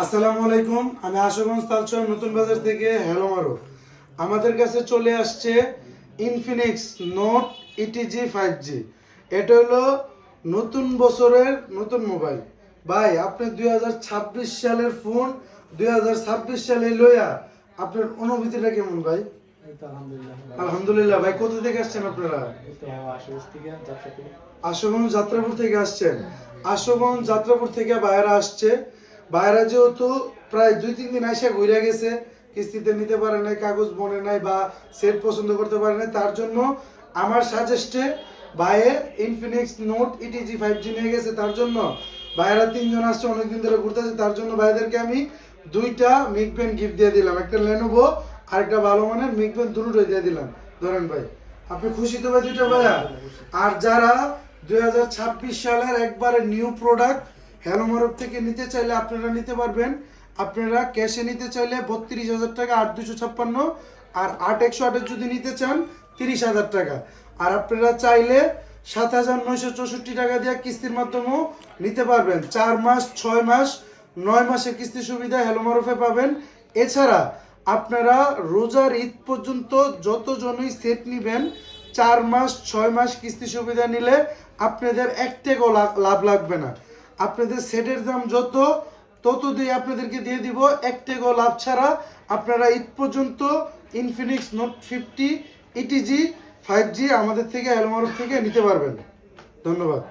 আসসালামু আলাইকুম। আমি আশুগঞ্জ তালচর নতুন বাজার থেকে হ্যালো মারো আমাদের কাছে চলে আসছে Infinix Note ETG five G এটা হলো নতুন বছরের নতুন মোবাইল। ভাই আপনি দুই হাজার ছাব্বিশ সালের ফোন দুই হাজার ছাব্বিশ সালে লইয়া আপনার অনুভূতিটা কেমন ভাই? আলহামদুলিল্লাহ ভাই কোথা থেকে আসছেন আপনারা? আশুগঞ্জ যাত্রাপুর থেকে আসছেন। আশুগঞ্জ যাত্রাপুর থেকে বাইরে আসছে। বাইরে যেহেতু প্রায় দুই, তিন দিন আসে ঘুরে গেছে, কিস্তিতে নিতে পারে নাই, কাগজ বনে নাই বা সেট পছন্দ করতে পারে নাই, তার জন্য আমার সাজেস্টে বাইরে Infinix Note ETG five G নিয়ে গেছে, তার জন্য বাইরা তিনজন আসছে, অনেকদিন ধরে ঘুরতে ঘুরতেছে তার জন্য ভাইদেরকে আমি দুইটা মিক পেন গিফট দিয়ে দিলাম, একটা লেনোভো আর একটা ভালো মানের মিক পেন দুটোই দিয়ে দিলাম, ধরেন ভাই। আপনি খুশি তো ভাই দুইটা ভাইয়া? আর যারা দুই হাজার ছাব্বিশ সালের একবারে নিউ প্রোডাক্ট হ্যালোমারক থেকে নিতে চাইলে আপনারা নিতে পারবেন। আপনারা ক্যাশে নিতে চাইলে বত্রিশ হাজার টাকা, আট দুশো ছাপ্পান্ন আর আট একশো আটের যদি নিতে চান, তিরিশ হাজার টাকা। আর আপনারা চাইলে সাত হাজার নয়শো চৌষট্টি টাকা দিয়ে কিস্তির মাধ্যমেও নিতে পারবেন। চার মাস, ছয় মাস, নয় মাসের কিস্তি সুবিধা হ্যালো হ্যালোমারফে পাবেন। এছাড়া আপনারা রোজার ঈদ পর্যন্ত যতজনই সেট নিবেন, চার মাস, ছয় মাস কিস্তি সুবিধা নিলে আপনাদের এক লাভ লাগবে না। আপনাদের সেটের দাম যত, তত দিয়ে আপনাদেরকে দিয়ে দিব এক টেগো লাভ ছাড়া। আপনারা ঈদ পর্যন্ত Infinix Note fifty ETG five G আমাদের থেকে অ্যালমারফ থেকে নিতে পারবেন। ধন্যবাদ।